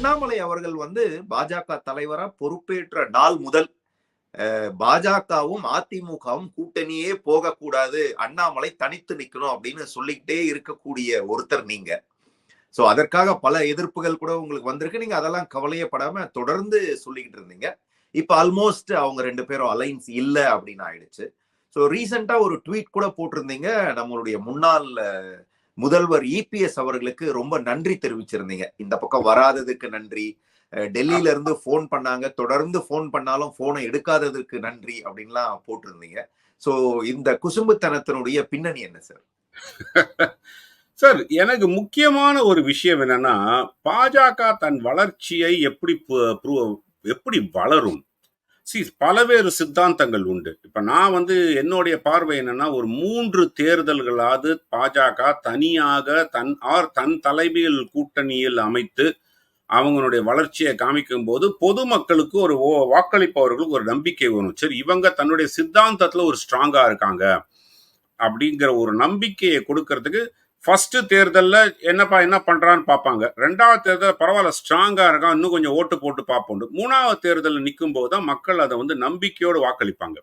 அண்ணாமலை அவர்கள் வந்து பாஜக தலைவரா பொறுப்பேற்ற நாள் முதல் பாஜகவும் அதிமுகவும் கூட்டணியே போகக்கூடாது அண்ணாமலை தனித்து நிக்கணும் அப்படின்னு சொல்லிக்கிட்டே இருக்கக்கூடிய ஒருத்தர் நீங்க. சோ அதற்காக பல எதிர்ப்புகள் கூட உங்களுக்கு வந்திருக்கு. நீங்க அதெல்லாம் கவலையப்படாம தொடர்ந்து சொல்லிக்கிட்டு இருந்தீங்க. இப்ப ஆல்மோஸ்ட் அவங்க ரெண்டு பேரும் அலைன்ஸ் இல்ல அப்படின்னு ஆயிடுச்சு. ஸோ ரீசெண்டா ஒரு ட்வீட் கூட போட்டிருந்தீங்க. நம்மளுடைய முன்னாள் முதல்வர் இபிஎஸ் அவர்களுக்கு ரொம்ப நன்றி தெரிவிச்சிருந்தீங்க. இந்த பக்கம் வராததுக்கு நன்றி. டெல்லியில இருந்து போன் பண்ணாங்க. தொடர்ந்து போன் பண்ணாலும் போனை எடுக்காததுக்கு நன்றி அப்படின்லாம் போட்டிருந்தீங்க. ஸோ இந்த குசும்புத்தனத்தினுடைய பின்னணி என்ன சார் சார் எனக்கு முக்கியமான ஒரு விஷயம் என்னன்னா பாஜக தன் வளர்ச்சியை எப்படி எப்படி வளரும்? சி பலவேறு சித்தாந்தங்கள் உண்டு. இப்ப நான் வந்து என்னுடைய பார்வை என்னன்னா ஒரு மூன்று தேர்தல்களாவது பாஜக தனியாக தன் ஆர் தன் தலைமையில் கூட்டணியில் அமைத்து அவங்களுடைய வளர்ச்சியை காமிக்கும் போது பொதுமக்களுக்கு ஒரு வாக்களிப்பவர்களுக்கு ஒரு நம்பிக்கை வரும். சரி இவங்க தன்னுடைய சித்தாந்தத்துல ஒரு ஸ்ட்ராங்கா இருக்காங்க. அப்படிங்கிற ஒரு நம்பிக்கையை கொடுக்கறதுக்கு ஃபர்ஸ்ட் தேர்தலில் என்னப்பா என்ன பண்றான்னு பார்ப்பாங்க ரெண்டாவது தேர்தல் பரவாயில்ல ஸ்ட்ராங்கா இருக்கான். இன்னும் கொஞ்சம் ஓட்டு போட்டு பார்ப்போம் மூணாவது தேர்தலில் நிற்கும் போது தான் மக்கள் அதை வந்து நம்பிக்கையோடு வாக்களிப்பாங்க.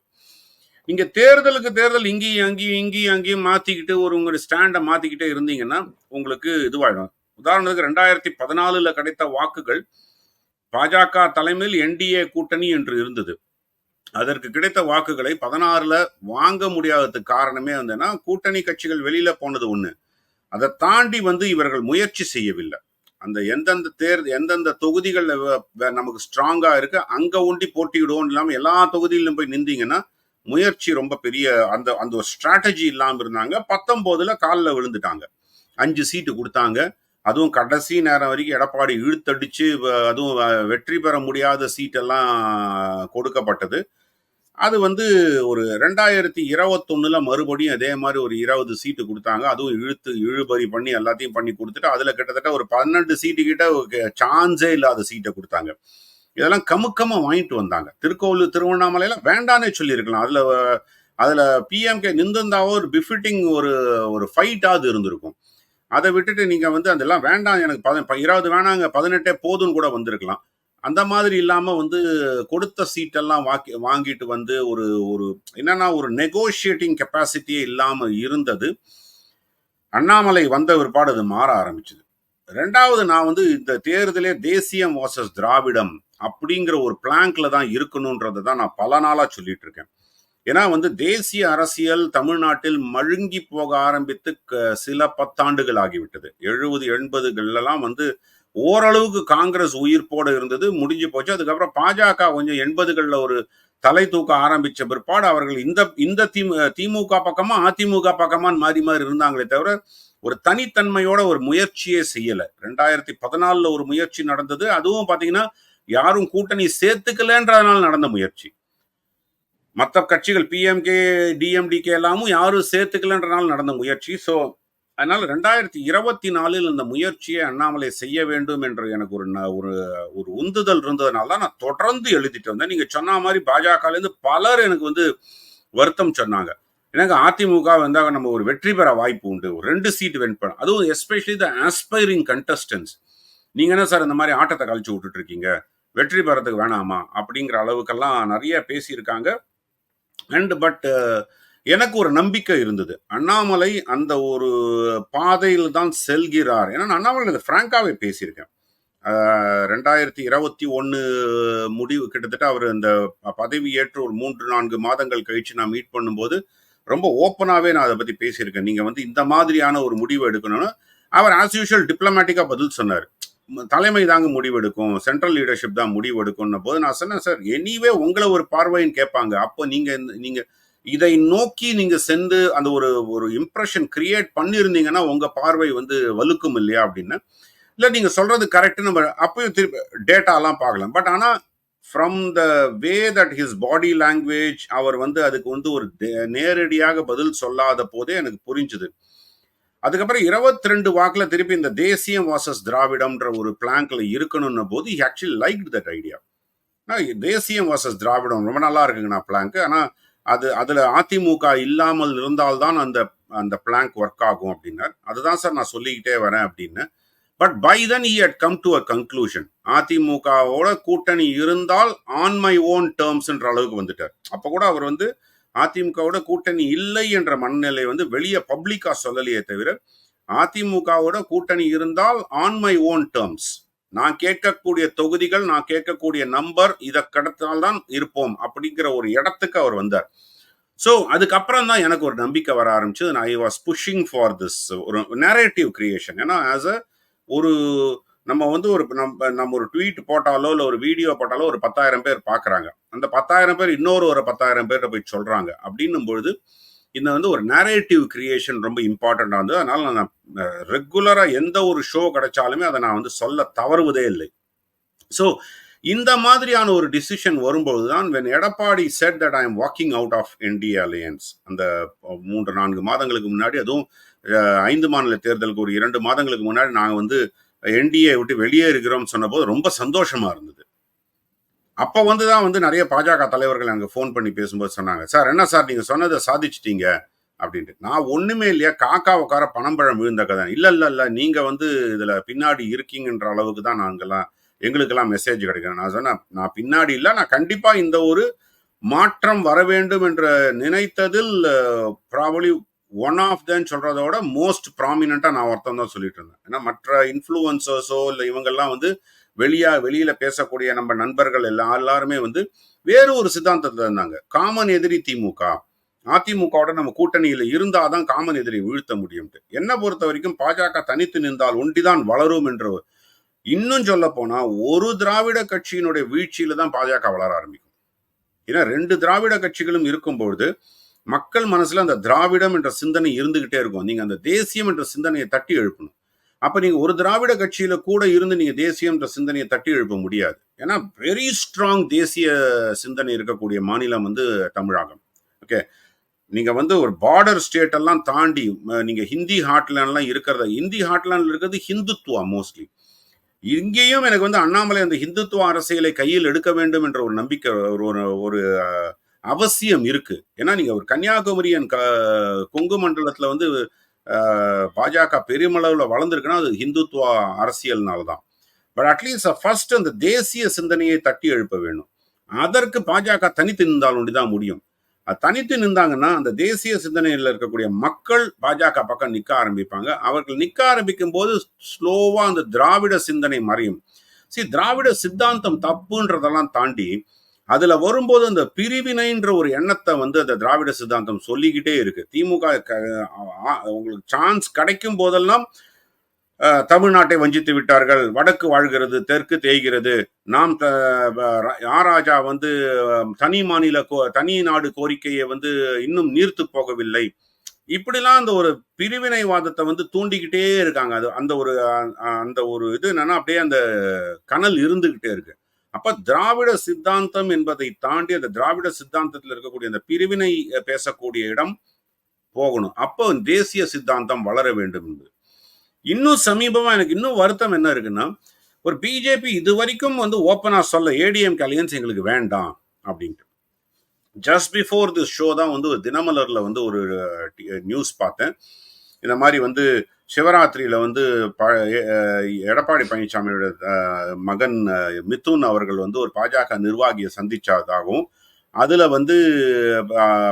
இங்கே தேர்தலுக்கு தேர்தல் இங்கேயும் அங்கேயும் இங்கேயும் அங்கேயும் மாத்திக்கிட்டு ஒரு உங்களுடைய ஸ்டாண்டை மாத்திக்கிட்டே இருந்தீங்கன்னா உங்களுக்கு இதுவாயிடும். உதாரணத்துக்கு ரெண்டாயிரத்தி பதினாலுல கிடைத்த வாக்குகள் பாஜக தலைமையில் என்டிஏ கூட்டணி என்று இருந்தது. அதற்கு கிடைத்த வாக்குகளை பதினாறுல வாங்க முடியாததுக்கு காரணமே வந்துன்னா கூட்டணி கட்சிகள் வெளியில போனது ஒண்ணு. அதை தாண்டி வந்து இவர்கள் முயற்சி செய்யவில்லை. அந்த எந்தெந்த தேர் எந்தெந்த தொகுதிகளில் நமக்கு ஸ்ட்ராங்கா இருக்கு அங்க ஒண்டி போட்டியிடுவோம் இல்லாமல் எல்லா தொகுதியிலும் போய் நின்றீங்கன்னா முயற்சி ரொம்ப பெரிய அந்த அந்த ஒரு ஸ்ட்ராட்டஜி இல்லாமல் இருந்தாங்க. பத்தொம்போதில் காலில் விழுந்துட்டாங்க. அஞ்சு சீட்டு கொடுத்தாங்க. அதுவும் கடைசி நேரம் வரைக்கும் எடப்பாடி இழுத்தடிச்சு அதுவும் வெற்றி பெற முடியாத சீட்டெல்லாம் கொடுக்கப்பட்டது. அது வந்து ஒரு ரெண்டாயிரத்தி இருபத்தொன்னுல மறுபடியும் அதே மாதிரி ஒரு இருபது சீட்டு கொடுத்தாங்க. அதுவும் இழுத்து இழுபறி பண்ணி எல்லாத்தையும் பண்ணி கொடுத்துட்டு அதுல கிட்டத்தட்ட ஒரு பன்னெண்டு சீட்டு கிட்ட சான்ஸே இல்லாத சீட்டை கொடுத்தாங்க. இதெல்லாம் கமுக்கமா வாங்கிட்டு வந்தாங்க. திருக்கோவில் திருவண்ணாமலையில வேண்டானே சொல்லியிருக்கலாம். அதுல அதுல பிஎம்கே நிந்திருந்தாவோ ஒரு பிஃபிட்டிங் ஒரு ஒரு ஃபைட்டாவது இருந்திருக்கும். அதை விட்டுட்டு நீங்க வந்து அதெல்லாம் வேண்டாம் எனக்கு பத இருபது வேணாங்க பதினெட்டே போதும்னு கூட வந்திருக்கலாம். அந்த மாதிரி இல்லாம வந்து கொடுத்த சீட்டெல்லாம் வாக்கி வாங்கிட்டு வந்து ஒரு ஒரு என்னன்னா ஒரு நெகோஷியேட்டிங் கெப்பாசிட்டியே இல்லாம இருந்தது. அண்ணாமலை வந்த பிற்பாடு அது மாற ஆரம்பிச்சது. ரெண்டாவது நான் வந்து இந்த தேர்தலே தேசியம் வாசஸ் திராவிடம் அப்படிங்கிற ஒரு பிளாங்க்ல தான் இருக்கணுன்றதை தான் நான் பல நாளா சொல்லிட்டு இருக்கேன் ஏன்னா வந்து தேசிய அரசியல் தமிழ்நாட்டில் மழுங்கி போக ஆரம்பித்து சில பத்தாண்டுகள் ஆகிவிட்டது. எழுபது எண்பதுகள்லாம் வந்து ஓரளவுக்கு காங்கிரஸ் உயிர்ப்போடு இருந்தது முடிஞ்சு போச்சு. அதுக்கப்புறம் பாஜக கொஞ்சம் எண்பதுகளில் ஒரு தலை தூக்க ஆரம்பித்த பிற்பாடு அவர்கள் இந்த இந்த திமுக பக்கமா அதிமுக பக்கமான்னு மாறி மாறி இருந்தாங்களே தவிர ஒரு தனித்தன்மையோட ஒரு முயற்சியே செய்யலை. ரெண்டாயிரத்தி பதினாலில் ஒரு முயற்சி நடந்தது. அதுவும் பார்த்தீங்கன்னா யாரும் கூட்டணி சேர்த்துக்கலன்றதுனால நடந்த முயற்சி. மற்ற கட்சிகள் பிஎம்கே டிஎம்டிகே எல்லாமும் யாரும் சேர்த்துக்கலன்றனால நடந்த முயற்சி. ஸோ அதனால் ரெண்டாயிரத்தி இருபத்தி நாலில் இந்த முயற்சியை அண்ணாமலை செய்ய வேண்டும் என்று எனக்கு ஒரு ஒரு ஒரு உந்துதல் இருந்ததுனால தான் நான் தொடர்ந்து எழுதிட்டு வந்தேன். நீங்கள் சொன்ன மாதிரி பாஜகலேருந்து பலர் எனக்கு வந்து வருத்தம் சொன்னாங்க. எனக்கு அதிமுக வந்தால் நம்ம ஒரு வெற்றி பெற வாய்ப்பு உண்டு. ஒரு ரெண்டு சீட் வென் பண்ண. அதுவும் எஸ்பெஷலி த ஆஸ்பைரிங் கண்டஸ்டன்ஸ் நீங்கள் என்ன சார் இந்த மாதிரி ஆட்டத்தை கழிச்சு விட்டுட்டு இருக்கீங்க வெற்றி பெறத்துக்கு வேணாமா? அப்படிங்கிற அளவுக்கெல்லாம் நிறைய பேசியிருக்காங்க. அண்ட் பட் எனக்கு ஒரு நம்பிக்கை இருந்தது. அண்ணாமலை அந்த ஒரு பாதையில் தான் செல்கிறார். ஏன்னா அண்ணாமலை அதை ஃப்ராங்காவே பேசியிருக்கேன். ரெண்டாயிரத்தி இருபத்தி ஒன்று முடிவு கிட்டத்தட்ட அவர் இந்த பதவி ஏற்று ஒரு மூன்று நான்கு மாதங்கள் கழிச்சு நான் மீட் பண்ணும்போது ரொம்ப ஓப்பனாகவே நான் அதை பற்றி பேசியிருக்கேன். நீங்கள் வந்து இந்த மாதிரியான ஒரு முடிவு எடுக்கணும்னு அவர் ஆஸ் யூஷுவல் டிப்ளமேட்டிக்காக பதில் சொன்னார். தலைமை தாங்க முடிவெடுக்கும் சென்ட்ரல் லீடர்ஷிப் தான் முடிவெடுக்கும் போது நான் சொன்னேன் சார் எனிவே உங்களை ஒரு பார்வைன்னு கேட்பாங்க. அப்போ நீங்கள் நீங்க இதை நோக்கி நீங்க சென்று அந்த ஒரு ஒரு இம்ப்ரெஷன் கிரியேட் பண்ணியிருந்தீங்கன்னா உங்க பார்வை வந்து வலுக்கும் இல்லையா அப்படின்னு? இல்லை நீங்க சொல்றது கரெக்ட் நம்ம அப்பயும் திருப்பி டேட்டாலாம் பார்க்கலாம். பட் ஆனால் from the way that his body language அவர் வந்து அதுக்கு வந்து ஒரு நேரடியாக பதில் சொல்லாத போதே எனக்கு புரிஞ்சுது. அதுக்கப்புறம் இருபத்தி ரெண்டு வாக்கில் திருப்பி இந்த தேசியம் வாசஸ் திராவிடம்ன்ற ஒரு பிளாங்க்ல இருக்கணும்னு போது ஆக்சுவலி லைக் தட் ஐடியா தேசியம் வாசஸ் திராவிடம் ரொம்ப நல்லா இருக்குங்கண்ணா பிளாங்க் ஆனால் அது அதில் அதிமுக இல்லாமல் இருந்தால்தான் அந்த அந்த பிளாங்க் ஒர்க் ஆகும் அப்படின்னார். அதுதான் சார் நான் சொல்லிக்கிட்டே வரேன் அப்படின்னு. But by then he come to a conclusion அதிமுகவோட கூட்டணி இருந்தால் ஆன் மை ஓன் டேர்ம்ஸ்ன்ற அளவுக்கு வந்துட்டார். அப்போ கூட அவர் வந்து அதிமுகவோட கூட்டணி இல்லை என்ற மனநிலை வந்து வெளியே பப்ளிக்காக சொல்லலையே தவிர அதிமுகவோட கூட்டணி இருந்தால் ஆன் மை ஓன் டேர்ம்ஸ் நான் கேட்கக்கூடிய தொகுதிகள் நான் கேட்கக்கூடிய நம்பர் இதை கடத்தால்தான் இருப்போம் அப்படிங்கிற ஒரு இடத்துக்கு அவர் வந்தார். ஸோ அதுக்கப்புறம் தான் எனக்கு ஒரு நம்பிக்கை வர ஆரம்பிச்சது. I was pushing for this ஒரு நேரேட்டிவ் கிரியேஷன் ஏன்னா ஆஸ் அ ஒரு நம்ம வந்து ஒரு நம்ம நம்ம ஒரு ட்வீட் போட்டாலோ இல்லை ஒரு வீடியோ போட்டாலோ ஒரு பத்தாயிரம் பேர் பார்க்குறாங்க. அந்த பத்தாயிரம் பேர் இன்னொரு ஒரு பத்தாயிரம் பேர்கிட்ட போய் சொல்கிறாங்க அப்படின்னும் பொழுது இந்த வந்து ஒரு நேரேட்டிவ் கிரியேஷன் ரொம்ப இம்பார்ட்டண்ட்டாக வந்து அதனால நான் ரெகுலராக எந்த ஒரு ஷோ கிடைச்சாலுமே அதை நான் வந்து சொல்ல தவறுவதே இல்லை. ஸோ இந்த மாதிரியான ஒரு டிசிஷன் வரும்பொழுது தான் when Edappadi said that I am walking out of NDA alliance அந்த மூன்று நான்கு மாதங்களுக்கு முன்னாடி அதுவும் ஐந்து மாநில தேர்தலுக்கு ஒரு இரண்டு மாதங்களுக்கு முன்னாடி நாங்கள் வந்து என்டிஏ விட்டு வெளியே இருக்கிறோம்னு சொன்னபோது ரொம்ப சந்தோஷமாக இருந்தது. அப்போ வந்து தான் வந்து நிறைய பாஜக தலைவர்கள் எனக்கு ஃபோன் பண்ணி பேசும்போது சொன்னாங்க. சார் என்ன சார் நீங்கள் சொன்னதை சாதிச்சிட்டீங்க? அப்படின்ட்டு. நான் ஒன்றுமே இல்லையா? காக்கா உட்கார பணம்பழம் விழுந்த கதை இல்லை இல்லை இல்லை. நீங்கள் வந்து இதில் பின்னாடி இருக்கீங்கன்ற அளவுக்கு தான் நாங்கள்லாம் எங்களுக்கெல்லாம் மெசேஜ் கிடைக்கிறேன் நான் சொன்னேன் நான் பின்னாடி இல்லை. நான் கண்டிப்பாக இந்த ஒரு மாற்றம் வர வேண்டும் என்ற நினைத்ததில் ப்ராபலி ஒன் ஆஃப் தன் சொல்கிறதோட மோஸ்ட் ப்ராமினெண்ட்டாக நான் ஒருத்தன் தான் சொல்லிட்டு இருந்தேன். ஏன்னா மற்ற இன்ஃப்ளூயன்சர்ஸோ இல்லை இவங்கெல்லாம் வந்து வெளியா வெளியில பேசக்கூடிய நம்ம நண்பர்கள் எல்லாம் எல்லாருமே வந்து வேறு ஒரு சித்தாந்தத்துல இருந்தாங்க. காமன் எதிரி திமுக. அதிமுகவோட நம்ம கூட்டணியில இருந்தாதான் காமன் எதிரி வீழ்த்த முடியும்ட்டு. என்ன பொறுத்த வரைக்கும் பாஜக தனித்து நின்றால் ஒண்டிதான் வளரும் என்ற இன்னும் சொல்ல போனா ஒரு திராவிட கட்சியினுடைய வீழ்ச்சியில தான் பாஜக வளர ஆரம்பிக்கும். ஏன்னா ரெண்டு திராவிட கட்சிகளும் இருக்கும்பொழுது மக்கள் மனசுல அந்த திராவிடம் என்ற சிந்தனை இருந்துகிட்டே இருக்கும். நீங்க அந்த தேசியம் என்ற சிந்தனையை தட்டி எழுப்பணும். அப்ப நீங்க ஒரு திராவிட கட்சியில கூட இருந்து நீங்க தேசியன்ற சிந்தனையை தட்டி எழுப்ப முடியாது. ஏன்னா வெரி ஸ்ட்ராங் தேசிய சிந்தனை இருக்கக்கூடிய மாநிலம் வந்து தமிழகம். ஓகே நீங்க வந்து ஒரு பார்டர் ஸ்டேட் எல்லாம் தாண்டி நீங்க ஹிந்தி ஹாட்லேண்ட்லாம் இருக்கிறத ஹிந்தி ஹாட்லேண்ட்ல இருக்கிறது ஹிந்துத்துவா மோஸ்ட்லி இங்கேயும் எனக்கு வந்து அண்ணாமலை அந்த ஹிந்துத்துவ அரசியலை கையில் எடுக்க வேண்டும் என்ற ஒரு நம்பிக்கை ஒரு ஒரு- ஒரு அவசியம் இருக்கு. ஏன்னா நீங்க ஒரு கன்னியாகுமரியன் க கொங்கு மண்டலத்துல வந்து பாஜக பெருமளவில் வளர்ந்துருக்குன்னா அது ஹிந்துத்துவ அரசியல்னால தான் பட் அட்லீஸ்ட் ஃபர்ஸ்ட் அந்த தேசிய சிந்தனையை தட்டி எழுப்ப வேணும். அதற்கு பாஜக தனித்து நின்றால் தான் முடியும். அது தனித்து நின்றாங்கன்னா அந்த தேசிய சிந்தனையில் இருக்கக்கூடிய மக்கள் பாஜக பக்கம் நிற்க ஆரம்பிப்பாங்க. அவர்கள் நிற்க ஆரம்பிக்கும் போது ஸ்லோவாக அந்த திராவிட சிந்தனை மறையும். சி திராவிட சித்தாந்தம் தப்புன்றதெல்லாம் தாண்டி அதுல வரும்போது அந்த பிரிவினைன்ற ஒரு எண்ணத்தை வந்து அந்த திராவிட சித்தாந்தம் சொல்லிக்கிட்டே இருக்கு. திமுக உங்களுக்கு சான்ஸ் கிடைக்கும் போதெல்லாம் தமிழ்நாட்டை வஞ்சித்து விட்டார்கள். வடக்கு வாழ்கிறது தெற்கு தேய்கிறது. நாம் த- வ- வந்து தனி மாநில கோ- தனி நாடு கோரிக்கையை வந்து இன்னும் நீர்த்து போகவில்லை. இப்படிலாம் அந்த ஒரு பிரிவினைவாதத்தை வந்து தூண்டிக்கிட்டே இருக்காங்க. அது அந்த ஒரு அந்த ஒரு இது என்னன்னா அப்படியே அந்த கனல் இருந்துகிட்டே இருக்கு. அப்ப திராவிட சித்தாந்தம் என்பதை தாண்டி அந்த திராவிட சித்தாந்தத்தில் இருக்கக்கூடிய அந்த பிரிவினை பேசக்கூடிய இடம் போகணும். அப்போ தேசிய சித்தாந்தம் வளர வேண்டும் என்று. இன்னும் சமீபமா எனக்கு இன்னும் வருத்தம் என்ன இருக்குன்னா ஒரு பிஜேபி இது வரைக்கும் வந்து ஓப்பனா சொல்ல ஏடிஎம் அலையன்ஸ் எங்களுக்கு வேண்டாம் அப்படின்ட்டு. ஜஸ்ட் பிஃபோர் திஸ் ஷோ தான் வந்து ஒரு தினமலர்ல வந்து ஒரு நியூஸ் பார்த்தேன். இந்த மாதிரி வந்து சிவராத்திரியில வந்து ப- எடப்பாடி பழனிசாமியோட மகன் மித்துன் மிதுன் அவர்கள் வந்து ஒரு பாஜக நிர்வாகியை சந்திச்சதாகவும் அதுல வந்து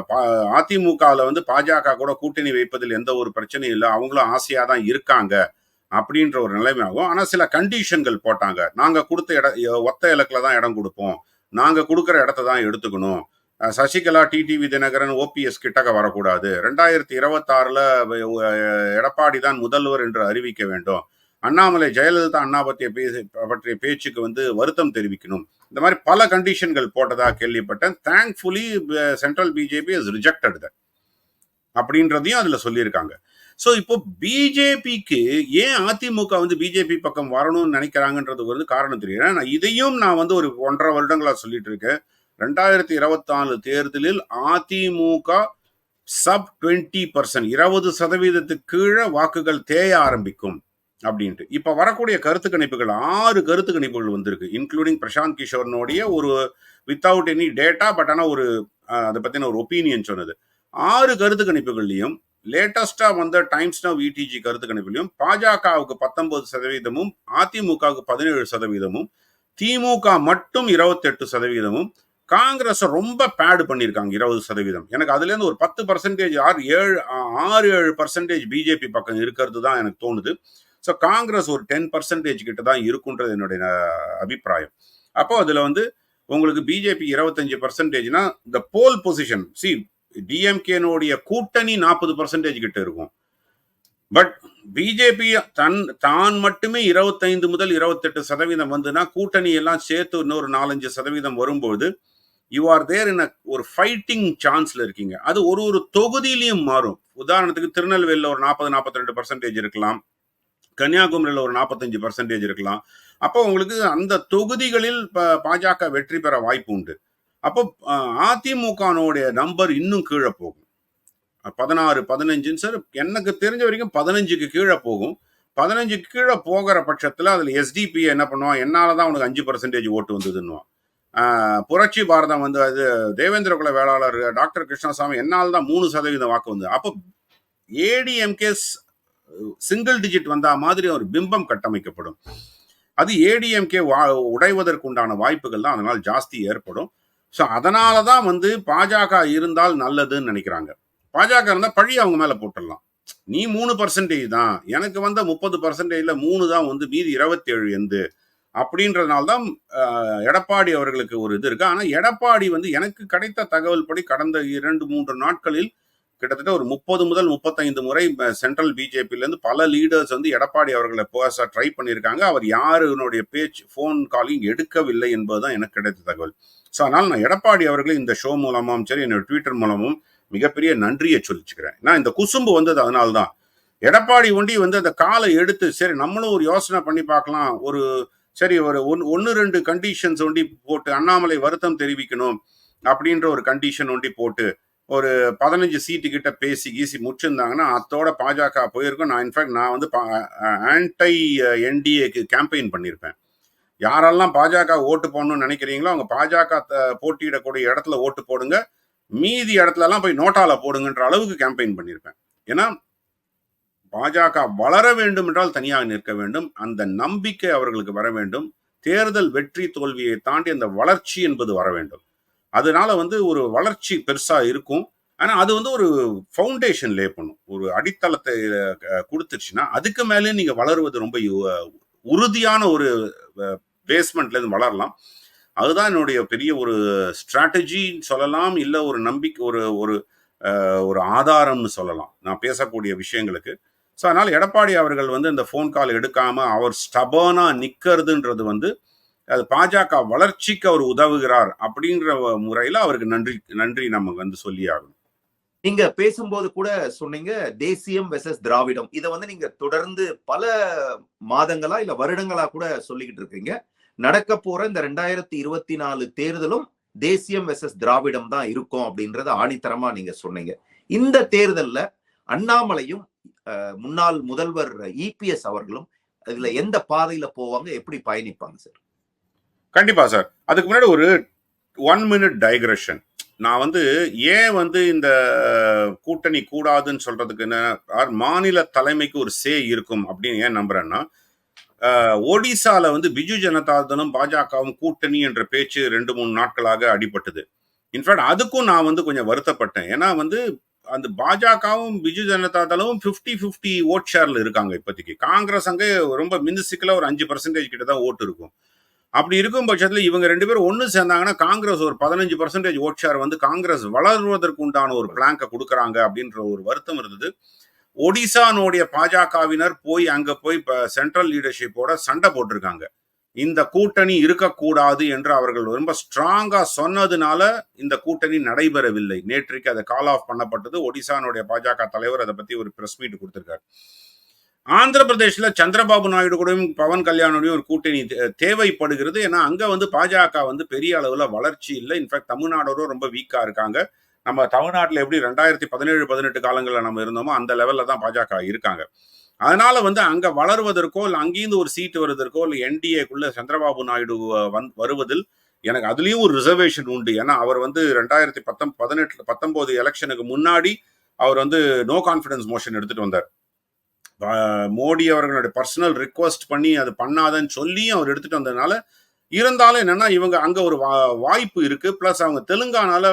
பா- அதிமுகவில் வந்து பாஜக கூட கூட்டணி வைப்பதில் எந்த ஒரு பிரச்சனையும் இல்லை அவங்களும் ஆசையாக தான் இருக்காங்க அப்படின்ற ஒரு நிலைமையாகும் ஆனால் சில கண்டிஷன்கள் போட்டாங்க. நாங்கள் கொடுத்த இட ஒத்த இலக்கில் தான் இடம் கொடுப்போம். நாங்கள் கொடுக்குற இடத்த தான் எடுத்துக்கணும். சசிகலா டிடிவி தினகரன் ஓபிஎஸ் கிட்டக்க வரக்கூடாது. ரெண்டாயிரத்தி இருபத்தாறுல எடப்பாடி தான் முதல்வர் என்று அறிவிக்க வேண்டும். அண்ணாமலை ஜெயலலிதா அண்ணா பற்றிய பேசு பற்றிய பேச்சுக்கு வந்து வருத்தம் தெரிவிக்கணும். இந்த மாதிரி பல கண்டிஷன்கள் போட்டதாக கேள்விப்பட்டேன். Thankfully central BJP is rejected that அப்படின்றதையும் அதில் சொல்லியிருக்காங்க. ஸோ இப்போ பிஜேபிக்கு ஏன் அதிமுக வந்து பிஜேபி பக்கம் வரணும்னு நினைக்கிறாங்கன்றது வந்து காரணம் தெரியல. நான் இதையும் நான் வந்து ஒரு ஒன்றரை வருடங்களாக சொல்லிட்டு இருக்கேன். ரெண்டாயிரத்தி இருபத்தி நாலு தேர்தலில் அதிமுக சப் டுவெண்ட்டி பர்சன்ட் இருபது சதவீதத்துக்கு கீழே வாக்குகள் தேய ஆரம்பிக்கும் அப்படின்ட்டு. இப்ப வரக்கூடிய கருத்து கணிப்புகள் ஆறு கருத்து கணிப்புகள் வந்திருக்கு இன்க்ளூடிங் பிரசாந்த் கிஷோர்னுடைய ஒரு வித்தவுட் எனி டேட்டா பட் ஆனால் ஒரு அதை பத்தின ஒரு ஒப்பீனியன் சொன்னது. ஆறு கருத்து கணிப்புகள்லையும் லேட்டஸ்டா வந்த டைம்ஸ் நவ் இடிஜி கருத்து கணிப்பிலையும் பாஜகவுக்கு பத்தொன்பது சதவீதமும் அதிமுகவுக்கு பதினேழு சதவீதமும் திமுக மட்டும் இருபத்தெட்டு சதவீதமும் காங்கிரஸ் ரொம்ப பேடு பண்ணியிருக்காங்க இருபது சதவீதம். எனக்கு அதுலேருந்து ஒரு பத்து பர்சன்டேஜ் ஆறு ஏழு ஆறு ஏழு பர்சன்டேஜ் பிஜேபி பக்கம் இருக்கிறது தான் எனக்கு தோணுது. ஸோ காங்கிரஸ் ஒரு டென் பர்சன்டேஜ் கிட்ட தான் இருக்குன்றது என்னுடைய அபிப்பிராயம். அப்போ அதில் வந்து உங்களுக்கு பிஜேபி இருபத்தஞ்சு பர்சன்டேஜ்னா இந்த போல் பொசிஷன் சி டிஎம்கேனுடைய கூட்டணி நாற்பது பர்சன்டேஜ் கிட்ட இருக்கும். பட் பிஜேபி தன் தான் மட்டுமே இருபத்தைந்து முதல் இருபத்தெட்டு சதவீதம் வந்துன்னா கூட்டணி எல்லாம் சேர்த்து இன்னொரு நாலஞ்சு சதவீதம் வரும்போது யூ ஆர் தேர் இன் ஒரு ஃபைட்டிங் சான்ஸ்ல இருக்கீங்க. அது ஒரு ஒரு தொகுதியிலையும் மாறும். உதாரணத்துக்கு திருநெல்வேலியில் ஒரு நாற்பது நாற்பத்தி ரெண்டு பர்சன்டேஜ் இருக்கலாம். கன்னியாகுமரியில் ஒரு நாற்பத்தஞ்சு பர்சன்டேஜ் இருக்கலாம். அப்போ உங்களுக்கு அந்த தொகுதிகளில் பாஜக வெற்றி பெற வாய்ப்பு உண்டு. அப்போ அதிமுகனுடைய நம்பர் இன்னும் கீழே போகும். பதினாறு பதினஞ்சுன்னு சார் எனக்கு தெரிஞ்ச வரைக்கும் பதினஞ்சுக்கு கீழே போகும். பதினஞ்சுக்கு கீழே போகிற பட்சத்தில் அதில் எஸ்டிபி என்ன பண்ணுவான்? என்னால் தான் உனக்கு அஞ்சு பர்சன்டேஜ் ஓட்டு வந்ததுன்னுவான். புரட்சி பாரதம் வந்து அது தேவேந்திர குல வேளாளர் டாக்டர் கிருஷ்ணசாமி என்னால் தான் மூணு சதவீதம் வாக்கு வந்து. அப்போ ஏடிஎம்கே சிங்கிள் டிஜிட் வந்தா மாதிரி ஒரு பிம்பம் கட்டமைக்கப்படும். அது ஏடிஎம்கே உடைவதற்குண்டான வாய்ப்புகள் தான் அதனால் ஜாஸ்தி ஏற்படும். ஸோ அதனால தான் வந்து பாஜக இருந்தால் நல்லதுன்னு நினைக்கிறாங்க. பாஜக இருந்தால் பழி அவங்க மேலே போட்டுடலாம். நீ மூணு பர்சன்டேஜ் தான். எனக்கு வந்த முப்பது பர்சன்டேஜில் மூணு தான் வந்து மீதி இருபத்தேழு எந்து அப்படின்றதுனால தான் எடப்பாடி அவர்களுக்கு ஒரு இது இருக்கு. ஆனால் எடப்பாடி வந்து எனக்கு கிடைத்த தகவல் படி கடந்த இரண்டு மூன்று நாட்களில் கிட்டத்தட்ட ஒரு முப்பது முதல் முப்பத்தைந்து முறை சென்ட்ரல் பிஜேபியிலேருந்து பல லீடர்ஸ் வந்து எடப்பாடி அவர்களை பேச ட்ரை பண்ணியிருக்காங்க. அவர் யாருனுடைய பேச்சு ஃபோன் காலிங் எடுக்கவில்லை என்பதுதான் எனக்கு கிடைத்த தகவல். ஸோ அதனால் நான் எடப்பாடி அவர்களை இந்த ஷோ மூலமாகவும் சரி என்னோட ட்விட்டர் மூலமும் மிகப்பெரிய நன்றியை சொல்லிச்சுக்கிறேன். நான் இந்த குசும்பு வந்தது அதனால தான் எடப்பாடி ஒண்டி வந்து அந்த காலை எடுத்து சரி நம்மளும் ஒரு யோசனை பண்ணி பார்க்கலாம். ஒரு சரி ஒரு ஒன் ஒன்று ரெண்டு கண்டிஷன்ஸ் ஒண்டி போட்டு அண்ணாமலை வருத்தம் தெரிவிக்கணும் அப்படின்ற ஒரு கண்டிஷன் ஒண்டி போட்டு ஒரு பதினஞ்சு சீட்டு கிட்ட பேசி கீசி முடிச்சிருந்தாங்கன்னா அத்தோட பாஜக போயிருக்கும். நான் இன்ஃபேக்ட் நான் வந்து ஆன்டை என்டிஏக்கு கேம்பெயின் பண்ணியிருப்பேன் யாரெல்லாம் பாஜக ஓட்டு போடணும்னு நினைக்கிறீங்களோ அவங்க பாஜக த- போட்டியிடக்கூடிய இடத்துல ஓட்டு போடுங்க. மீதி இடத்துலலாம் போய் நோட்டால போடுங்கன்ற அளவுக்கு கேம்பெயின் பண்ணியிருப்பேன் ஏன்னா பாஜக வளர வேண்டும் என்றால் தனியாக நிற்க வேண்டும். அந்த நம்பிக்கை அவர்களுக்கு வர வேண்டும். தேர்தல் வெற்றி தோல்வியை தாண்டி அந்த வளர்ச்சி என்பது வர வேண்டும். அதனால வந்து ஒரு வளர்ச்சி பெருசா இருக்கும். ஆனா அது வந்து ஒரு ஃபவுண்டேஷன் லே பண்ணும். ஒரு அடித்தளத்தை கொடுத்துருச்சுன்னா அதுக்கு மேலே நீங்க வளருவது ரொம்ப உறுதியான ஒரு பேஸ்மெண்ட்ல இருந்து வளரலாம். அதுதான் என்னுடைய பெரிய ஒரு ஸ்ட்ராட்டஜின்னு சொல்லலாம். இல்ல ஒரு நம்பிக்கை ஒரு ஒரு ஒரு ஆதாரம்னு சொல்லலாம். நான் பேசக்கூடிய விஷயங்களுக்கு. ஸோ அதனால் எடப்பாடி அவர்கள் வந்து இந்த ஃபோன் கால் எடுக்காம அவர் ஸ்டபர்னா நிற்கிறதுன்றது வந்து அது பாஜக வளர்ச்சிக்கு அவர் உதவுகிறார் அப்படிங்கிற முறையில அவருக்கு நன்றி நன்றி நம்ம வந்து சொல்லி ஆகணும். நீங்க பேசும்போது கூட சொன்னீங்க தேசியம் வெசஸ் திராவிடம். இதை வந்து நீங்க தொடர்ந்து பல மாதங்களா இல்ல வருடங்களா கூட சொல்லிக்கிட்டு இருக்கீங்க. நடக்க போற இந்த ரெண்டாயிரத்தி இருபத்தி நாலு தேர்தலும் தேசியம் வெசஸ் திராவிடம் தான் இருக்கும் அப்படின்றத ஆணித்தரமா நீங்க சொன்னீங்க. இந்த தேர்தல்ல அண்ணாமலையும் முன்னாள் முதல்வர் இபிஎஸ் அவர்களும் இதுல எந்த பாதையில போவாங்க எப்படி பயணிப்பாங்க சார்? கண்டிப்பா சார். அதுக்கு முன்னாடி ஒரு ஒன் மினிட் டைக்ரெஷன் நான் வந்து ஏன் வந்து இந்த கூட்டணி கூடாதுன்னு சொல்றதுக்கு என்ன மாநில தலைமைக்கு ஒரு சே இருக்கும் அப்படின்னு ஏன் நம்புறேன்னா அஹ், ஒடிசால வந்து பிஜு ஜனதா தளம் பாஜகவும் கூட்டணி என்ற பேச்சு ரெண்டு மூணு நாட்களாக அடிபட்டது. இன்ஃபேக்ட் அதுக்கும் நான் வந்து கொஞ்சம் வருத்தப்பட்டேன். ஏன்னா வந்து அந்த பாஜகவும் பிஜு ஜனதா தளமும் ஃபிஃப்டி ஃபிஃப்டி ஓட் ஷேர்ல இருக்காங்க இப்போதைக்கு. காங்கிரஸ் அங்கே ரொம்ப மினிஸ்டிக்கலா ஒரு அஞ்சு பர்சன்டேஜ் கிட்ட தான் ஓட்டு இருக்கும். அப்படி இருக்கும் பட்சத்தில் இவங்க ரெண்டு பேரும் ஒன்று சேர்ந்தாங்கன்னா காங்கிரஸ் ஒரு பதினஞ்சு பர்சன்டேஜ் ஓட் ஷேர் வந்து காங்கிரஸ் வளர்வதற்கு உண்டான ஒரு பிளாங்கை கொடுக்குறாங்க அப்படின்ற ஒரு வருத்தம் இருந்தது. ஒடிசானுடைய பாஜகவினர் போய் அங்கே போய் இப்போ சென்ட்ரல் லீடர்ஷிப்போட சண்டை போட்டிருக்காங்க. இந்த கூட்டணி இருக்கக்கூடாது என்று அவர்கள் ரொம்ப ஸ்ட்ராங்கா சொன்னதுனால இந்த கூட்டணி நடைபெறவில்லை. நேற்றைக்கு அதை கால் ஆஃப் பண்ணப்பட்டது. ஒடிசானுடைய பாஜக தலைவர் அதை பத்தி ஒரு ப்ரெஸ் மீட் கொடுத்திருக்காரு. ஆந்திர பிரதேஷ்ல சந்திரபாபு நாயுடு கூடயும் பவன் கல்யாணுடையும் ஒரு கூட்டணி தே- தேவைப்படுகிறது. ஏன்னா அங்க வந்து பாஜக வந்து பெரிய அளவுல வளர்ச்சி இல்லை. இன்ஃபேக்ட் தமிழ்நாடோட ரொம்ப வீக்கா இருக்காங்க. நம்ம தமிழ்நாட்டில் எப்படி ரெண்டாயிரத்தி பதினேழு பதினெட்டு காலங்களில் நம்ம இருந்தோமோ அந்த லெவல்ல தான் பாஜக இருக்காங்க. அதனால வந்து அங்க வளருவதற்கோ இல்லை அங்கேருந்து ஒரு சீட் வருவதற்கோ இல்லை என்டிஏக்குள்ள சந்திரபாபு நாயுடு வந் வருவதில் எனக்கு அதுலயும் ஒரு ரிசர்வேஷன் உண்டு. ஏன்னா அவர் வந்து ரெண்டாயிரத்தி பத்தம் பதினெட்டுல பத்தொன்பது எலெக்ஷனுக்கு முன்னாடி அவர் வந்து நோ கான்ஃபிடன்ஸ் மோஷன் எடுத்துட்டு வந்தார். மோடி அவர்களுடைய பர்சனல் ரிக்வஸ்ட் பண்ணி அது பண்ணாதன்னு சொல்லியும் அவர் எடுத்துட்டு வந்ததுனால இருந்தாலும் என்னன்னா இவங்க அங்க ஒரு வா- வாய்ப்பு இருக்கு. பிளஸ் அவங்க தெலுங்கானால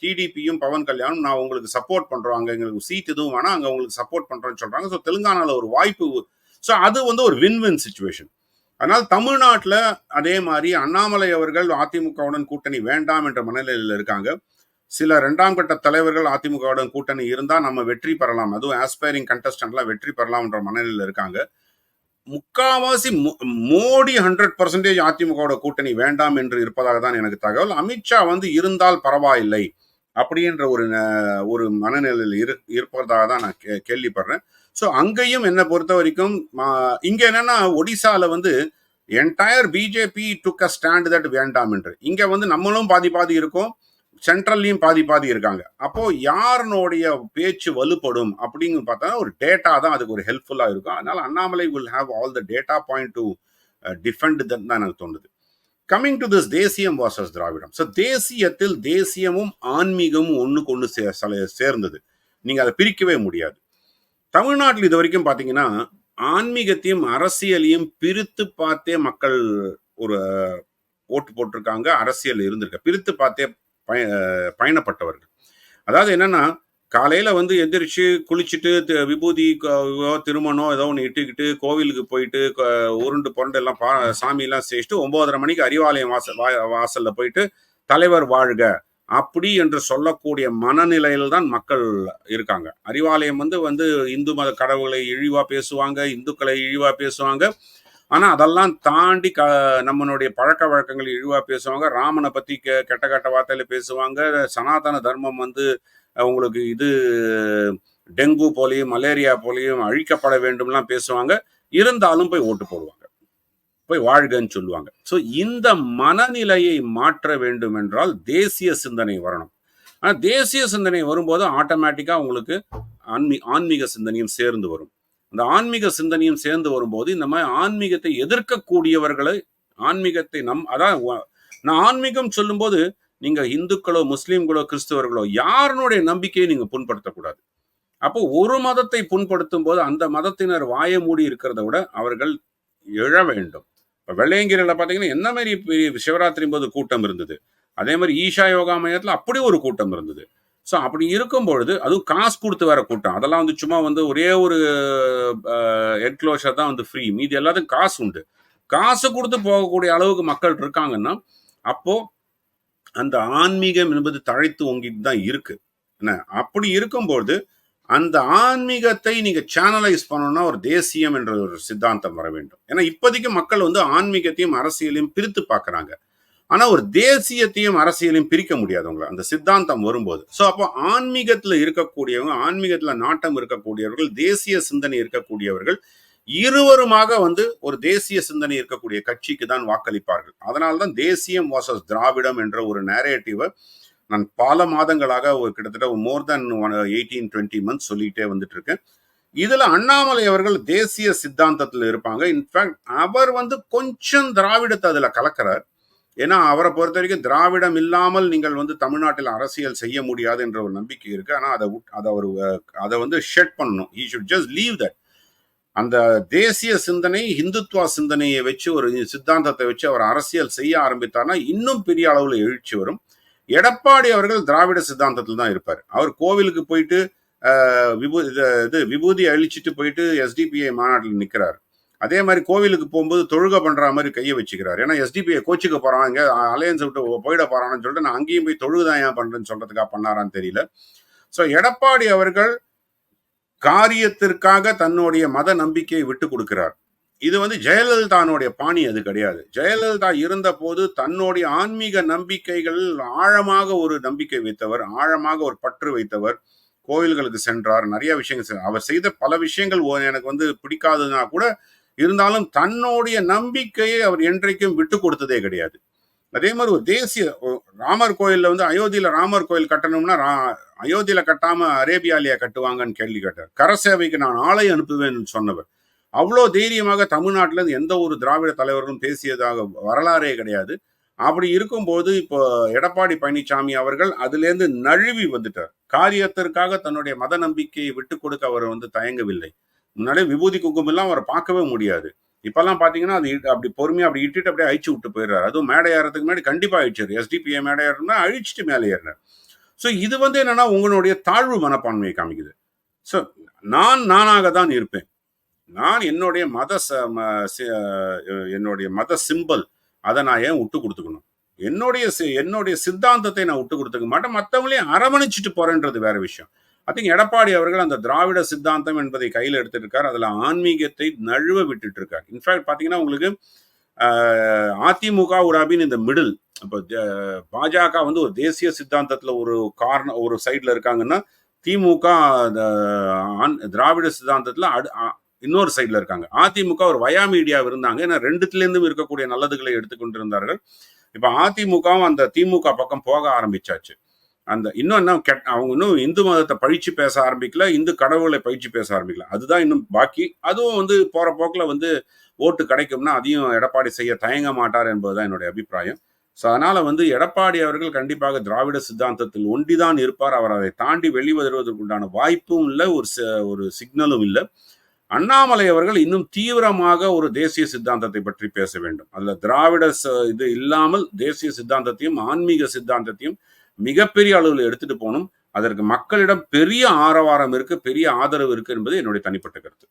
டிடிபியும் பவன் கல்யாணும் நான் உங்களுக்கு சப்போர்ட் பண்றோம். அங்க எங்களுக்கு சீட் எதுவும் வேணா அங்க உங்களுக்கு சப்போர்ட் பண்றோம்னு சொல்றாங்க. ஸோ தெலுங்கானால ஒரு வாய்ப்பு ஸோ அது வந்து ஒரு வின் வின் சுச்சுவேஷன் அதனால் தமிழ்நாட்டில் அதே மாதிரி அண்ணாமலை அவர்கள் அதிமுகவுடன் கூட்டணி வேண்டாம் என்ற மனநிலையில் இருக்காங்க. சில ரெண்டாம் கட்ட தலைவர்கள் அதிமுகவுடன் கூட்டணி இருந்தால் நம்ம வெற்றி பெறலாம். அதுவும் ஆஸ்பைரிங் கண்டஸ்டன்ட்லாம் வெற்றி பெறலாம்ன்ற மனநிலையில் இருக்காங்க. முக்காவாசி மோ- மோடி ஹண்ட்ரட் பர்சன்டேஜ் அதிமுகவோட கூட்டணி வேண்டாம் என்று இருப்பதாக தான் எனக்கு தகவல். அமித்ஷா வந்து இருந்தால் பரவாயில்லை அப்படின்ற ஒரு ஒரு மனநிலையில் இரு இருப்பதாக தான் நான் கே- கேள்விப்படுறேன். ஸோ அங்கேயும் என்னை பொறுத்த வரைக்கும் மா- இங்க என்னன்னா ஒடிசால வந்து entire BJP took a stand that வேண்டாம் என்று. இங்க வந்து நம்மளும் பாதி பாதி இருக்கோம். சென்ட்ரல்லையும் பாதி பாதி இருக்காங்க. அப்போ யாருனுடைய பேச்சு வலுப்படும் அப்படின்னு பார்த்தா ஒரு டேட்டா தான் அதுக்கு ஒரு ஹெல்ப்ஃபுல்லா இருக்கும். அதனால Annamalai will have all the data point to defend தான் எனக்கு தோணுது. கம்மிங் டு திஸ் தேசியம் வாசஸ் திராவிடம். ஸோ தேசியத்தில் தேசியமும் ஆன்மீகமும் ஒண்ணுக்கு ஒன்று சே சேர்ந்தது. நீங்கள் அதை பிரிக்கவே முடியாது. தமிழ்நாட்டில் இது வரைக்கும் பார்த்தீங்கன்னா ஆன்மீகத்தையும் அரசியலையும் பிரித்து பார்த்தே மக்கள் ஒரு uh, ஓட்டு போட்டிருக்காங்க அரசியல் இருந்திருக்க. பிரித்து பார்த்தே பய பயணப்பட்டவர்கள். அதாவது என்னன்னா காலையில வந்து எந்திரிச்சு குளிச்சுட்டு விபூதி திருமணம் ஏதோ ஒன்று இட்டுக்கிட்டு கோவிலுக்கு போயிட்டு உருண்டு புரண்டு எல்லாம் பா சாமியெல்லாம் சேச்சிட்டு ஒன்பதரை மணிக்கு அறிவாலயம் வாசல் வா- வாசல்ல போயிட்டு தலைவர் வாழ்க அப்படி என்று சொல்லக்கூடிய மனநிலையில் தான் மக்கள் இருக்காங்க. அறிவாலயம் வந்து வந்து இந்து மத கடவுளை இழிவா பேசுவாங்க இந்துக்களை இழிவா பேசுவாங்க. ஆனா அதெல்லாம் தாண்டி க நம்மளுடைய பழக்க வழக்கங்கள் இழிவா பேசுவாங்க. ராமனை பத்தி கெ கெட்ட கெட்ட வார்த்தையில பேசுவாங்க. சனாதன தர்மம் வந்து உங்களுக்கு இது டெங்கு போலையும் மலேரியா போலையும் அழிக்கப்பட வேண்டும்லாம் பேசுவாங்க. இருந்தாலும் போய் ஓட்டு போடுவாங்க. போய் வாழ்கன்னு சொல்லுவாங்க. ஸோ இந்த மனநிலையை மாற்ற வேண்டும் என்றால் தேசிய சிந்தனை வரணும். ஆனால் தேசிய சிந்தனை வரும்போது ஆட்டோமேட்டிக்காக உங்களுக்கு ஆன்மீ ஆன்மீக சிந்தனையும் சேர்ந்து வரும். அந்த ஆன்மீக சிந்தனையும் சேர்ந்து வரும்போது இந்த மாதிரி ஆன்மீகத்தை எதிர்க்கக்கூடியவர்களை ஆன்மீகத்தை நம் அதான் நான் ஆன்மீகம் சொல்லும்போது நீங்க இந்துக்களோ முஸ்லீம்களோ கிறிஸ்தவர்களோ யாருனுடைய நம்பிக்கையை நீங்க புண்படுத்தக்கூடாது. அப்போ ஒரு மதத்தை புண்படுத்தும் போது அந்த மதத்தினர் வாய மூடி இருக்கிறத விட அவர்கள் எழ வேண்டும். இப்போ வெள்ளையங்கிரியில் பார்த்தீங்கன்னா என்ன மாதிரி பெரிய சிவராத்திரி போது கூட்டம் இருந்தது? அதே மாதிரி ஈஷா யோகா மையத்தில் அப்படி ஒரு கூட்டம் இருந்தது. ஸோ அப்படி இருக்கும் பொழுது அதுவும் காசு கொடுத்து வர கூட்டம். அதெல்லாம் வந்து சும்மா வந்து ஒரே ஒரு என்க்ளோஷர் தான் வந்து ஃப்ரீ மீதி எல்லாத்துக்கும் காசு உண்டு. காசு கொடுத்து போகக்கூடிய அளவுக்கு மக்கள் இருக்காங்கன்னா அப்போ அந்த ஆன்மீகம் என்பது தழைத்து ஓங்கிட்டு தான் இருக்கு. என்ன? அப்படி இருக்கும்போது அந்த ஆன்மீகத்தை நீங்க சேனலைஸ் பண்ணணும்னா ஒரு தேசியம் என்ற ஒரு சித்தாந்தம் வர வேண்டும். ஏன்னா இப்போதைக்கு மக்கள் வந்து ஆன்மீகத்தையும் அரசியலையும் பிரித்து பார்க்குறாங்க. ஆனா ஒரு தேசியத்தையும் அரசியலையும் பிரிக்க முடியாது உங்களை அந்த சித்தாந்தம் வரும்போது. ஸோ அப்போ ஆன்மீகத்துல இருக்கக்கூடியவங்க ஆன்மீகத்துல நாட்டம் இருக்கக்கூடியவர்கள் தேசிய சிந்தனை இருக்கக்கூடியவர்கள் இருவருமாக வந்து ஒரு தேசிய சிந்தனை இருக்கக்கூடிய கட்சிக்கு தான் வாக்களிப்பார்கள். அதனால்தான் தேசியம் வாசஸ் திராவிடம் என்ற ஒரு நேரேட்டிவை நான் பல மாதங்களாக ஒரு கிட்டத்தட்ட more than eighteen twenty months சொல்லிக்கிட்டே வந்துட்டு இருக்கேன். இதுல அண்ணாமலை அவர்கள் தேசிய சித்தாந்தத்தில் இருப்பாங்க. இன்ஃபேக்ட் அவர் வந்து கொஞ்சம் திராவிடத்தை அதுல கலக்கிறார். ஏன்னா அவரை பொறுத்த வரைக்கும் திராவிடம் இல்லாமல் நீங்கள் வந்து தமிழ்நாட்டில் அரசியல் செய்ய முடியாது என்ற ஒரு நம்பிக்கை இருக்கு. ஆனால் அதை அதை ஒரு அதை வந்து ஷெட் பண்ணணும். He should just leave that அந்த தேசிய சிந்தனை இந்துத்துவ சிந்தனையை வச்சு ஒரு சித்தாந்தத்தை வச்சு அவர் அரசியல் செய்ய ஆரம்பித்தார்னா இன்னும் பெரிய அளவில் எழுச்சி வரும். எடப்பாடி அவர்கள் திராவிட சித்தாந்தத்தில் தான் இருப்பார். அவர் கோவிலுக்கு போயிட்டு விபூ இது இது விபூதி அழிச்சிட்டு போயிட்டு எஸ்டிபிஐ மாநாட்டில் நிற்கிறார் அதே மாதிரி கோவிலுக்கு போகும்போது தொழுகை பண்ற மாதிரி கையை வச்சுக்கிறார். ஏன்னா எஸ்டிபிஐ கோச்சுக்கு போறான் இங்க அலையன்ஸ் விட்டு போயிட போறான்னு சொல்லிட்டு நான் அங்கேயும் போய் தொழுகுதான் ஏன் பண்றேன்னு சொல்றதுக்காக பண்ணாரான்னு தெரியல. ஸோ எடப்பாடி அவர்கள் காரியத்திற்காக தன்னுடைய மத நம்பிக்கையை விட்டு கொடுக்கிறார். இது வந்து ஜெயலலிதானுடைய பாணி அது கிடையாது. ஜெயலலிதா இருந்த போது தன்னுடைய ஆன்மீக நம்பிக்கைகள் ஆழமாக ஒரு நம்பிக்கை வைத்தவர் ஆழமாக ஒரு பற்று வைத்தவர் கோவில்களுக்கு சென்றார். நிறைய விஷயங்கள் அவர் செய்த பல விஷயங்கள் ஓ- எனக்கு வந்து பிடிக்காதுன்னா கூட இருந்தாலும் தன்னுடைய நம்பிக்கையை அவர் என்றைக்கும் விட்டு கொடுத்ததே கிடையாது. அதே மாதிரி ஒரு தேசிய ராமர் கோயில்ல வந்து அயோத்தியில ராமர் கோயில் கட்டணும்னா ரா- அயோத்தியில கட்டாம அரேபியாலியா கட்டுவாங்கன்னு கேள்வி கேட்டார். கரசேவைக்கு நான் ஆளை அனுப்புவேன்னு சொன்னவர். அவ்வளோ தைரியமாக தமிழ்நாட்டில் இருந்து எந்த ஒரு திராவிட தலைவர்களும் பேசியதாக வரலாறே கிடையாது. அப்படி இருக்கும்போது இப்போ எடப்பாடி பழனிசாமி அவர்கள் அதிலேருந்து நழுவி வந்துட்டார். காரியத்திற்காக தன்னுடைய மத நம்பிக்கையை விட்டு கொடுக்க அவர் வந்து தயங்கவில்லை. முன்னாடியே விபூதி குங்குமம் எல்லாம் அவரை பார்க்கவே முடியாது. இப்பெல்லாம் பார்த்தீங்கன்னா அது இ- அப்படி பொறுமையாக அப்படி இட்டுட்டு அப்படியே அழிச்சு விட்டு போயிடுறாரு. அதுவும் மேடை ஏறதுக்கு முன்னாடி கண்டிப்பாக அழிச்சாரு எஸ்டிபிஐ மேடை ஏறணும்னா அழிச்சிட்டு மேலே ஏறினார் ஸோ இது வந்து என்னன்னா உங்களுடைய தாழ்வு மனப்பான்மையை காமிக்குது. ஸோ நான் நானாக தான் இருப்பேன். நான் என்னுடைய மத ச- ம- சி- என்னுடைய மத சிம்பல் அதை நான் ஏன் விட்டு கொடுத்துக்கணும்? என்னுடைய சி- என்னுடைய சித்தாந்தத்தை நான் விட்டு கொடுத்துக்க மாட்டேன். மற்றவங்களையும் அரவணைச்சிட்டு போறேன்றது வேற விஷயம். ஐ திங்க் எடப்பாடி அவர்கள் அந்த திராவிட சித்தாந்தம் என்பதை கையில் எடுத்துட்டு இருக்கார் அதுல ஆன்மீகத்தை நழுவ விட்டுட்டு இருக்கார் இன்ஃபேக்ட் பாத்தீங்கன்னா உங்களுக்கு அதிமுக ஒரு அபின் இந்த மிடில் இப்போ பாஜக வந்து ஒரு தேசிய சித்தாந்தத்துல ஒரு காரணம் ஒரு சைட்ல இருக்காங்கன்னா திமுக அந்த ஆன்- திராவிட சித்தாந்தத்துல அடு இன்னொரு சைட்ல இருக்காங்க. அதிமுக ஒரு வயா மீடியா இருந்தாங்க. ஏன்னா ரெண்டுத்துலேருந்தும் இருக்கக்கூடிய நல்லதுகளை எடுத்துக்கொண்டிருந்தார்கள். இப்போ அதிமுகவும் அந்த திமுக பக்கம் போக ஆரம்பிச்சாச்சு. அந்த இன்னும் என்ன கெட் அவங்க இன்னும் இந்து மதத்தை பழிச்சு பேச ஆரம்பிக்கல இந்து கடவுளை பழிச்சு பேச ஆரம்பிக்கல. அதுதான் இன்னும் பாக்கி. அதுவும் வந்து போற போக்குல வந்து ஓட்டு கிடைக்கும்னா அதையும் எடப்பாடி செய்ய தயங்க மாட்டார் என்பதுதான் என்னுடைய அபிப்பிராயம். ஸோ அதனால வந்து எடப்பாடி அவர்கள் கண்டிப்பாக திராவிட சித்தாந்தத்தில் ஒண்டிதான் இருப்பார். அவர் அதை தாண்டி வெளிவருவதற்குண்டான வாய்ப்பும் இல்லை ஒரு ச- ஒரு சிக்னலும் இல்லை. அண்ணாமலை அவர்கள் இன்னும் தீவிரமாக ஒரு தேசிய சித்தாந்தத்தை பற்றி பேச வேண்டும். அதுல திராவிட ச- இது இல்லாமல் தேசிய சித்தாந்தத்தையும் ஆன்மீக சித்தாந்தத்தையும் மிகப்பெரிய அளவில் எடுத்துட்டு போகணும். அதற்கு மக்களிடம் பெரிய ஆரவாரம் இருக்கு பெரிய ஆதரவு இருக்கு என்பது என்னுடைய தனிப்பட்ட கருத்து.